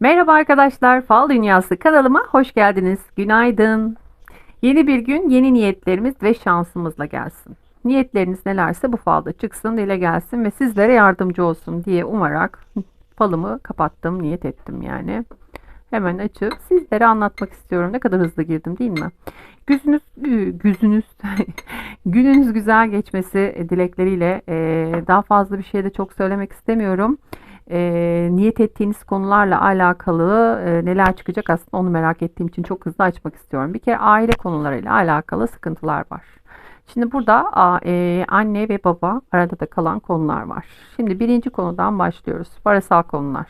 Merhaba arkadaşlar, Fal Dünyası kanalıma hoş geldiniz. Günaydın. Yeni bir gün, yeni niyetlerimiz ve şansımızla gelsin. Niyetleriniz nelerse bu falda çıksın, dile gelsin ve sizlere yardımcı olsun diye umarak falımı kapattım, niyet ettim yani. Hemen açıp sizlere anlatmak istiyorum. Ne kadar hızlı girdim değil mi? Güzünüz, güzünüz, gününüz güzel geçmesi dilekleriyle e, daha fazla bir şey de çok söylemek istemiyorum e, niyet ettiğiniz konularla alakalı e, neler çıkacak aslında onu merak ettiğim için çok hızlı açmak istiyorum. Bir kere aile konularıyla alakalı sıkıntılar var. Şimdi burada e, anne ve baba arada da kalan konular var. Şimdi birinci konudan başlıyoruz. Parasal konular.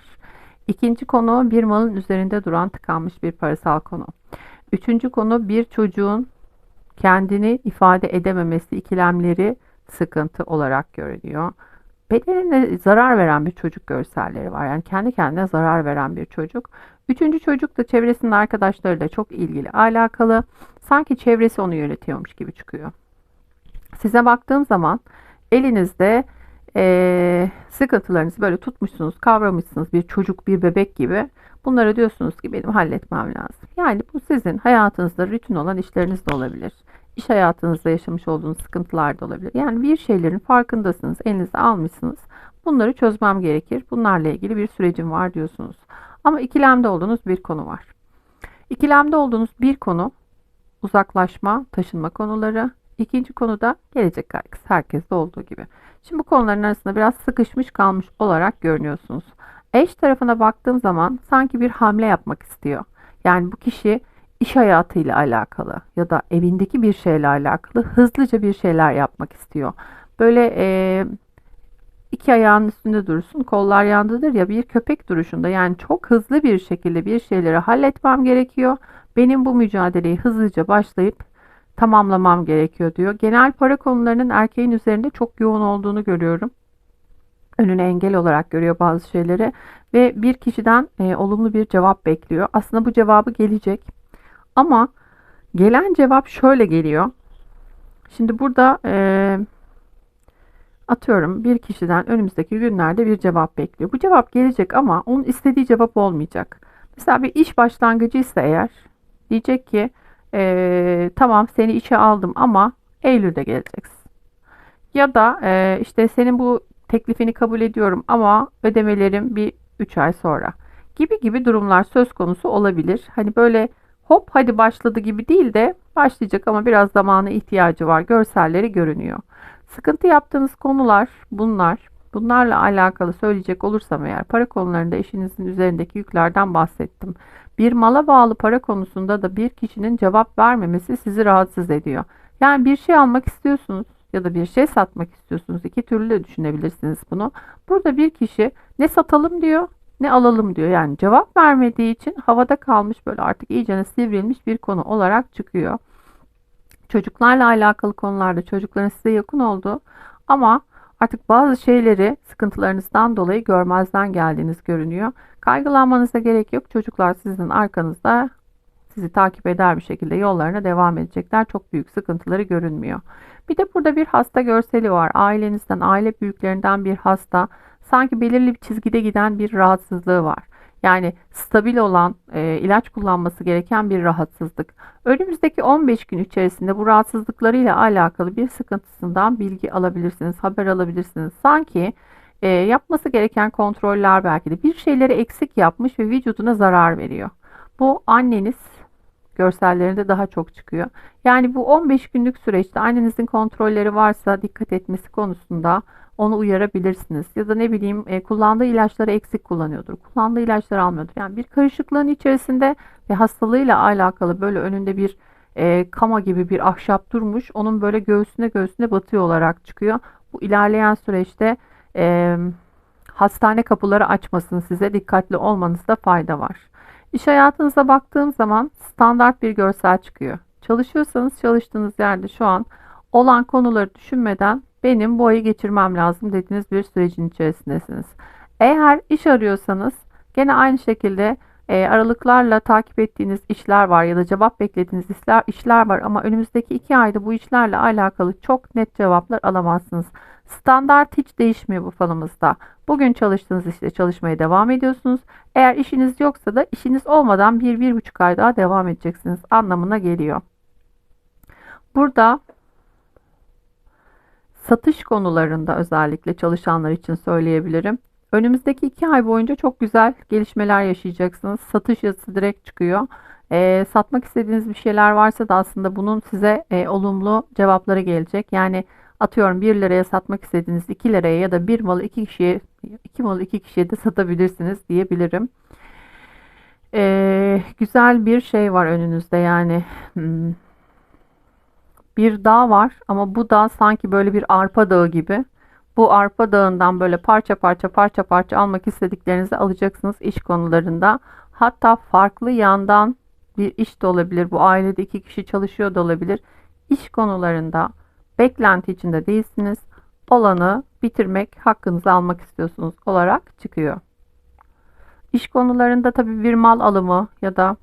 İkinci konu bir malın üzerinde duran tıkanmış bir parasal konu. Üçüncü konu bir çocuğun kendini ifade edememesi ikilemleri sıkıntı olarak görülüyor bedenine zarar veren bir çocuk görselleri var. Yani kendi kendine zarar veren bir çocuk. Üçüncü çocuk da çevresinin arkadaşlarıyla çok ilgili alakalı. Sanki çevresi onu yönetiyormuş gibi çıkıyor. Size baktığım zaman elinizde e, sıkıntılarınızı böyle tutmuşsunuz, kavramışsınız bir çocuk, bir bebek gibi. Bunları diyorsunuz ki benim halletmem lazım. Yani bu sizin hayatınızda rutin olan işleriniz de olabilir iş hayatınızda yaşamış olduğunuz sıkıntılar da olabilir. Yani bir şeylerin farkındasınız, elinize almışsınız. Bunları çözmem gerekir. Bunlarla ilgili bir sürecim var diyorsunuz. Ama ikilemde olduğunuz bir konu var. İkilemde olduğunuz bir konu uzaklaşma, taşınma konuları. İkinci konu da gelecek kaygısı. Herkeste olduğu gibi. Şimdi bu konuların arasında biraz sıkışmış kalmış olarak görünüyorsunuz. Eş tarafına baktığım zaman sanki bir hamle yapmak istiyor. Yani bu kişi iş hayatıyla alakalı ya da evindeki bir şeyle alakalı hızlıca bir şeyler yapmak istiyor. Böyle e, iki ayağın üstünde durursun, kollar yandadır ya bir köpek duruşunda yani çok hızlı bir şekilde bir şeyleri halletmem gerekiyor. Benim bu mücadeleyi hızlıca başlayıp tamamlamam gerekiyor diyor. Genel para konularının erkeğin üzerinde çok yoğun olduğunu görüyorum. Önüne engel olarak görüyor bazı şeyleri ve bir kişiden e, olumlu bir cevap bekliyor. Aslında bu cevabı gelecek. Ama gelen cevap şöyle geliyor. Şimdi burada e, atıyorum bir kişiden önümüzdeki günlerde bir cevap bekliyor. Bu cevap gelecek ama onun istediği cevap olmayacak. Mesela bir iş başlangıcıysa eğer diyecek ki e, tamam seni işe aldım ama Eylül'de geleceksin. Ya da e, işte senin bu teklifini kabul ediyorum ama ödemelerim bir 3 ay sonra gibi gibi durumlar söz konusu olabilir. Hani böyle hop hadi başladı gibi değil de başlayacak ama biraz zamana ihtiyacı var. Görselleri görünüyor. Sıkıntı yaptığınız konular bunlar. Bunlarla alakalı söyleyecek olursam eğer para konularında eşinizin üzerindeki yüklerden bahsettim. Bir mala bağlı para konusunda da bir kişinin cevap vermemesi sizi rahatsız ediyor. Yani bir şey almak istiyorsunuz ya da bir şey satmak istiyorsunuz. İki türlü de düşünebilirsiniz bunu. Burada bir kişi ne satalım diyor ne alalım diyor. Yani cevap vermediği için havada kalmış böyle artık iyice sivrilmiş bir konu olarak çıkıyor. Çocuklarla alakalı konularda çocukların size yakın olduğu ama artık bazı şeyleri sıkıntılarınızdan dolayı görmezden geldiğiniz görünüyor. Kaygılanmanıza gerek yok. Çocuklar sizin arkanızda sizi takip eder bir şekilde yollarına devam edecekler. Çok büyük sıkıntıları görünmüyor. Bir de burada bir hasta görseli var. Ailenizden, aile büyüklerinden bir hasta sanki belirli bir çizgide giden bir rahatsızlığı var. Yani stabil olan, e, ilaç kullanması gereken bir rahatsızlık. Önümüzdeki 15 gün içerisinde bu rahatsızlıklarıyla alakalı bir sıkıntısından bilgi alabilirsiniz, haber alabilirsiniz. Sanki e, yapması gereken kontroller belki de bir şeyleri eksik yapmış ve vücuduna zarar veriyor. Bu anneniz görsellerinde daha çok çıkıyor. Yani bu 15 günlük süreçte annenizin kontrolleri varsa dikkat etmesi konusunda onu uyarabilirsiniz. Ya da ne bileyim e, kullandığı ilaçları eksik kullanıyordur. Kullandığı ilaçları almıyordur. Yani bir karışıklığın içerisinde ve hastalığıyla alakalı böyle önünde bir e, kama gibi bir ahşap durmuş. Onun böyle göğsüne göğsüne batıyor olarak çıkıyor. Bu ilerleyen süreçte e, hastane kapıları açmasın size. Dikkatli olmanızda fayda var. İş hayatınıza baktığım zaman standart bir görsel çıkıyor. Çalışıyorsanız çalıştığınız yerde şu an olan konuları düşünmeden benim bu ayı geçirmem lazım dediğiniz bir sürecin içerisindesiniz. Eğer iş arıyorsanız gene aynı şekilde e, aralıklarla takip ettiğiniz işler var ya da cevap beklediğiniz işler, işler var ama önümüzdeki iki ayda bu işlerle alakalı çok net cevaplar alamazsınız. Standart hiç değişmiyor bu falımızda. Bugün çalıştığınız işte çalışmaya devam ediyorsunuz. Eğer işiniz yoksa da işiniz olmadan bir, bir buçuk ay daha devam edeceksiniz anlamına geliyor. Burada satış konularında özellikle çalışanlar için söyleyebilirim. Önümüzdeki iki ay boyunca çok güzel gelişmeler yaşayacaksınız. Satış yazısı direkt çıkıyor. E, satmak istediğiniz bir şeyler varsa da aslında bunun size e, olumlu cevapları gelecek. Yani atıyorum 1 liraya satmak istediğiniz 2 liraya ya da bir malı 2 kişiye 2 malı 2 kişiye de satabilirsiniz diyebilirim. E, güzel bir şey var önünüzde yani. Hmm. Bir dağ var ama bu dağ sanki böyle bir arpa dağı gibi. Bu arpa dağından böyle parça parça parça parça almak istediklerinizi alacaksınız iş konularında. Hatta farklı yandan bir iş de olabilir. Bu ailede iki kişi çalışıyor da olabilir. İş konularında beklenti içinde değilsiniz. Olanı bitirmek, hakkınızı almak istiyorsunuz olarak çıkıyor. İş konularında tabii bir mal alımı ya da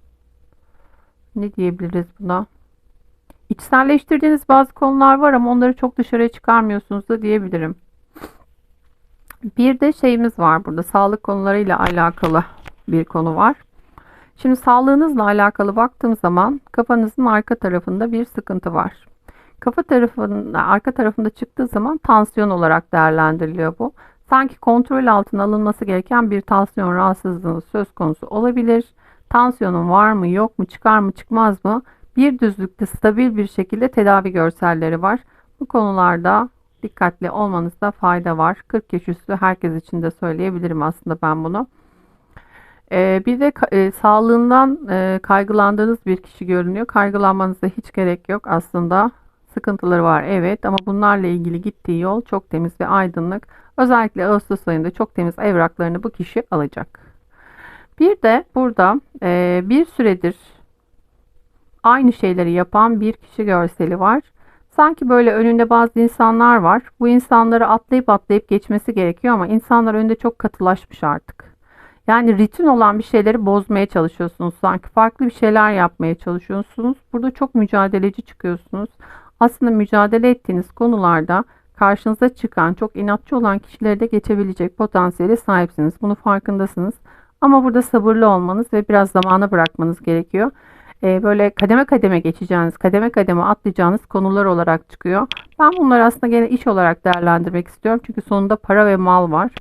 ne diyebiliriz buna? İçselleştirdiğiniz bazı konular var ama onları çok dışarıya çıkarmıyorsunuz da diyebilirim. Bir de şeyimiz var burada. Sağlık konularıyla alakalı bir konu var. Şimdi sağlığınızla alakalı baktığım zaman kafanızın arka tarafında bir sıkıntı var. Kafa tarafında, arka tarafında çıktığı zaman tansiyon olarak değerlendiriliyor bu. Sanki kontrol altına alınması gereken bir tansiyon rahatsızlığı söz konusu olabilir. Tansiyonun var mı yok mu çıkar mı çıkmaz mı bir düzlükte stabil bir şekilde tedavi görselleri var. Bu konularda dikkatli olmanızda fayda var. 40 yaş üstü herkes için de söyleyebilirim aslında ben bunu. Ee, bir de e, sağlığından e, kaygılandığınız bir kişi görünüyor. Kaygılanmanıza hiç gerek yok aslında. Sıkıntıları var evet ama bunlarla ilgili gittiği yol çok temiz ve aydınlık. Özellikle Ağustos ayında çok temiz evraklarını bu kişi alacak. Bir de burada e, bir süredir aynı şeyleri yapan bir kişi görseli var. Sanki böyle önünde bazı insanlar var. Bu insanları atlayıp atlayıp geçmesi gerekiyor ama insanlar önünde çok katılaşmış artık. Yani ritim olan bir şeyleri bozmaya çalışıyorsunuz. Sanki farklı bir şeyler yapmaya çalışıyorsunuz. Burada çok mücadeleci çıkıyorsunuz. Aslında mücadele ettiğiniz konularda karşınıza çıkan çok inatçı olan kişileri de geçebilecek potansiyele sahipsiniz. Bunu farkındasınız. Ama burada sabırlı olmanız ve biraz zamana bırakmanız gerekiyor. Ee, böyle kademe kademe geçeceğiniz, kademe kademe atlayacağınız konular olarak çıkıyor. Ben bunları aslında gene iş olarak değerlendirmek istiyorum. Çünkü sonunda para ve mal var.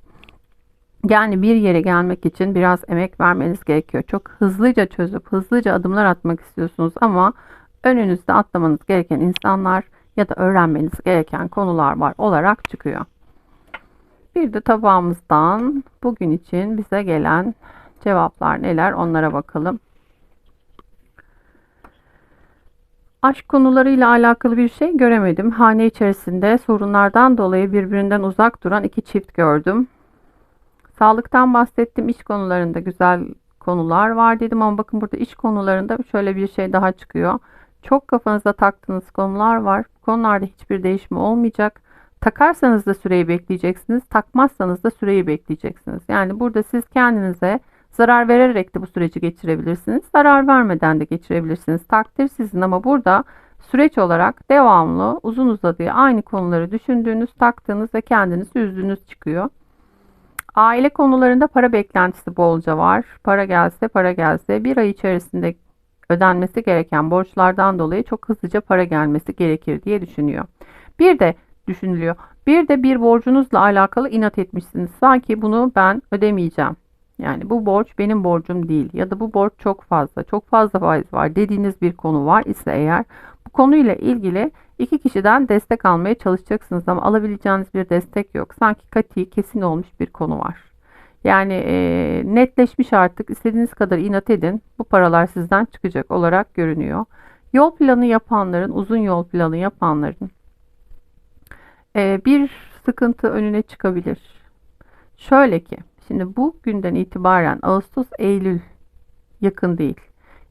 Yani bir yere gelmek için biraz emek vermeniz gerekiyor. Çok hızlıca çözüp hızlıca adımlar atmak istiyorsunuz ama önünüzde atlamanız gereken insanlar ya da öğrenmeniz gereken konular var olarak çıkıyor. Bir de tabağımızdan bugün için bize gelen cevaplar neler onlara bakalım. Aşk konularıyla alakalı bir şey göremedim. Hane içerisinde sorunlardan dolayı birbirinden uzak duran iki çift gördüm. Sağlıktan bahsettim. İş konularında güzel konular var dedim ama bakın burada iş konularında şöyle bir şey daha çıkıyor. Çok kafanızda taktığınız konular var. Bu konularda hiçbir değişme olmayacak. Takarsanız da süreyi bekleyeceksiniz. Takmazsanız da süreyi bekleyeceksiniz. Yani burada siz kendinize Zarar vererek de bu süreci geçirebilirsiniz. Zarar vermeden de geçirebilirsiniz. Takdir sizin ama burada süreç olarak devamlı uzun uzadıya aynı konuları düşündüğünüz, taktığınız ve kendinizi üzdüğünüz çıkıyor. Aile konularında para beklentisi bolca var. Para gelse para gelse bir ay içerisinde ödenmesi gereken borçlardan dolayı çok hızlıca para gelmesi gerekir diye düşünüyor. Bir de düşünülüyor. Bir de bir borcunuzla alakalı inat etmişsiniz. Sanki bunu ben ödemeyeceğim. Yani bu borç benim borcum değil ya da bu borç çok fazla, çok fazla faiz var dediğiniz bir konu var ise eğer bu konuyla ilgili iki kişiden destek almaya çalışacaksınız ama alabileceğiniz bir destek yok. Sanki kati kesin olmuş bir konu var. Yani e, netleşmiş artık istediğiniz kadar inat edin bu paralar sizden çıkacak olarak görünüyor. Yol planı yapanların, uzun yol planı yapanların e, bir sıkıntı önüne çıkabilir. Şöyle ki Şimdi bu günden itibaren Ağustos, Eylül yakın değil.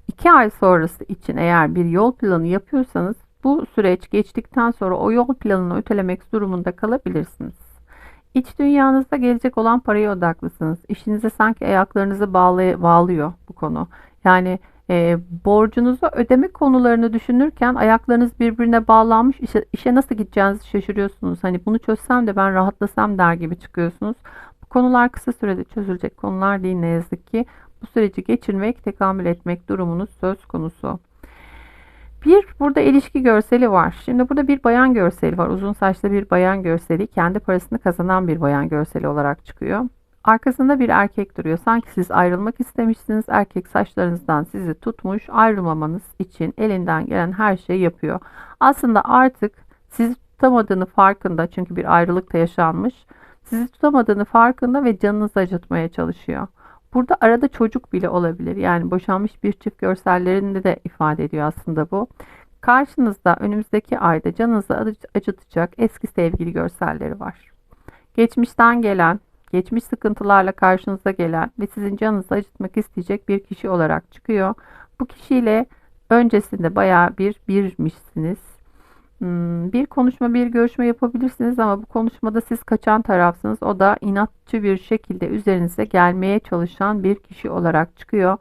2 ay sonrası için eğer bir yol planı yapıyorsanız bu süreç geçtikten sonra o yol planını ötelemek durumunda kalabilirsiniz. İç dünyanızda gelecek olan paraya odaklısınız. İşinize sanki ayaklarınızı bağlay bağlıyor bu konu. Yani e, borcunuzu ödeme konularını düşünürken ayaklarınız birbirine bağlanmış işe, işe nasıl gideceğinizi şaşırıyorsunuz. Hani bunu çözsem de ben rahatlasam der gibi çıkıyorsunuz konular kısa sürede çözülecek konular değil ne yazık ki. Bu süreci geçirmek, tekamül etmek durumunuz söz konusu. Bir burada ilişki görseli var. Şimdi burada bir bayan görseli var. Uzun saçlı bir bayan görseli. Kendi parasını kazanan bir bayan görseli olarak çıkıyor. Arkasında bir erkek duruyor. Sanki siz ayrılmak istemişsiniz. Erkek saçlarınızdan sizi tutmuş. Ayrılmamanız için elinden gelen her şeyi yapıyor. Aslında artık sizi tutamadığını farkında. Çünkü bir ayrılık da yaşanmış. Sizi tutamadığını farkında ve canınızı acıtmaya çalışıyor. Burada arada çocuk bile olabilir. Yani boşanmış bir çift görsellerinde de ifade ediyor aslında bu. Karşınızda önümüzdeki ayda canınızı acıtacak eski sevgili görselleri var. Geçmişten gelen, geçmiş sıkıntılarla karşınıza gelen ve sizin canınızı acıtmak isteyecek bir kişi olarak çıkıyor. Bu kişiyle öncesinde bayağı bir birmişsiniz. Hmm, bir konuşma, bir görüşme yapabilirsiniz ama bu konuşmada siz kaçan tarafsınız. O da inatçı bir şekilde üzerinize gelmeye çalışan bir kişi olarak çıkıyor.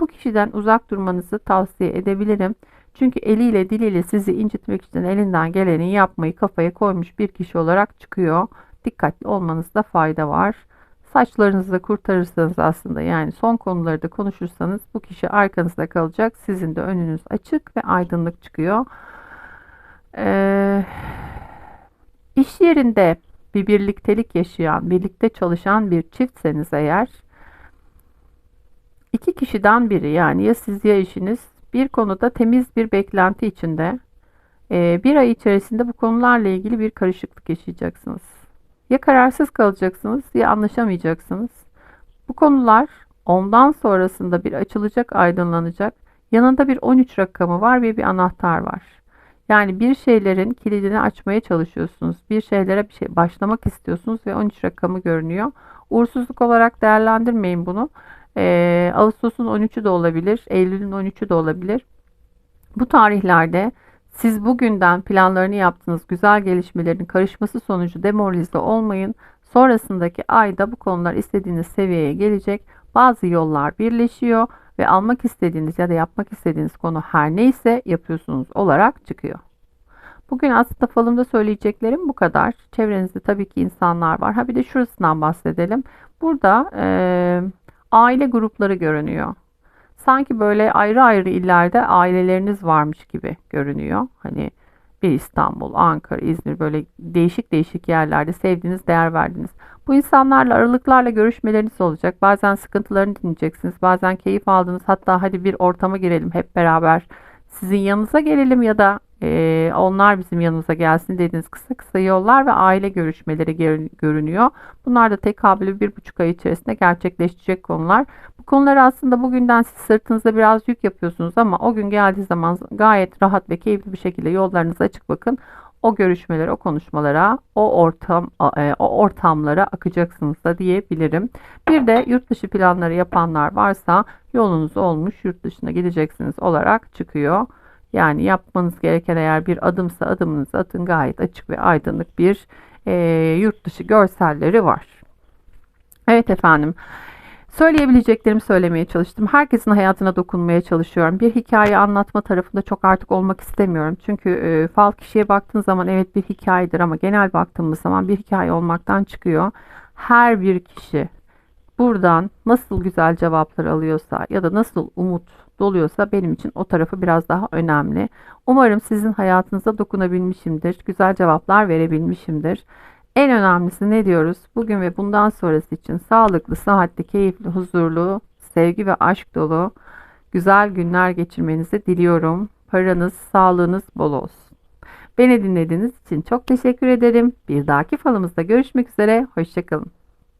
Bu kişiden uzak durmanızı tavsiye edebilirim. Çünkü eliyle diliyle sizi incitmek için elinden geleni yapmayı kafaya koymuş bir kişi olarak çıkıyor. Dikkatli olmanızda fayda var. Saçlarınızı da kurtarırsanız aslında yani son konuları da konuşursanız bu kişi arkanızda kalacak. Sizin de önünüz açık ve aydınlık çıkıyor. Ee, iş yerinde bir birliktelik yaşayan, birlikte çalışan bir çiftseniz eğer iki kişiden biri yani ya siz ya eşiniz bir konuda temiz bir beklenti içinde e, bir ay içerisinde bu konularla ilgili bir karışıklık yaşayacaksınız. Ya kararsız kalacaksınız ya anlaşamayacaksınız. Bu konular ondan sonrasında bir açılacak, aydınlanacak. Yanında bir 13 rakamı var ve bir anahtar var. Yani bir şeylerin kilidini açmaya çalışıyorsunuz. Bir şeylere bir şey başlamak istiyorsunuz ve 13 rakamı görünüyor. Uğursuzluk olarak değerlendirmeyin bunu. Ee, Ağustos'un 13'ü de olabilir, Eylül'ün 13'ü de olabilir. Bu tarihlerde siz bugünden planlarını yaptığınız güzel gelişmelerin karışması sonucu demoralize olmayın. Sonrasındaki ayda bu konular istediğiniz seviyeye gelecek. Bazı yollar birleşiyor ve almak istediğiniz ya da yapmak istediğiniz konu her neyse yapıyorsunuz olarak çıkıyor. Bugün aslında falımda söyleyeceklerim bu kadar. Çevrenizde tabii ki insanlar var. Ha bir de şurasından bahsedelim. Burada e, aile grupları görünüyor. Sanki böyle ayrı ayrı illerde aileleriniz varmış gibi görünüyor. Hani bir İstanbul, Ankara, İzmir böyle değişik değişik yerlerde sevdiğiniz, değer verdiğiniz. Bu insanlarla aralıklarla görüşmeleriniz olacak. Bazen sıkıntılarını dinleyeceksiniz. Bazen keyif aldığınız hatta hadi bir ortama girelim hep beraber. Sizin yanınıza gelelim ya da e, onlar bizim yanımıza gelsin dediğiniz kısa kısa yollar ve aile görüşmeleri görünüyor. Bunlar da tekabülü bir buçuk ay içerisinde gerçekleşecek konular. Bu konuları aslında bugünden siz sırtınızda biraz yük yapıyorsunuz ama o gün geldiği zaman gayet rahat ve keyifli bir şekilde yollarınızı açık bakın. O görüşmelere, o konuşmalara, o ortam, e, o ortamlara akacaksınız da diyebilirim. Bir de yurt dışı planları yapanlar varsa yolunuz olmuş yurt dışına gideceksiniz olarak çıkıyor. Yani yapmanız gereken eğer bir adımsa adımınızı atın gayet açık ve aydınlık bir e, yurt dışı görselleri var. Evet efendim. Söyleyebileceklerimi söylemeye çalıştım. Herkesin hayatına dokunmaya çalışıyorum. Bir hikaye anlatma tarafında çok artık olmak istemiyorum. Çünkü e, fal kişiye baktığın zaman evet bir hikayedir ama genel baktığımız zaman bir hikaye olmaktan çıkıyor. Her bir kişi buradan nasıl güzel cevaplar alıyorsa ya da nasıl umut doluyorsa benim için o tarafı biraz daha önemli. Umarım sizin hayatınıza dokunabilmişimdir. Güzel cevaplar verebilmişimdir. En önemlisi ne diyoruz? Bugün ve bundan sonrası için sağlıklı, sıhhatli, keyifli, huzurlu, sevgi ve aşk dolu güzel günler geçirmenizi diliyorum. Paranız, sağlığınız bol olsun. Beni dinlediğiniz için çok teşekkür ederim. Bir dahaki falımızda görüşmek üzere. Hoşçakalın.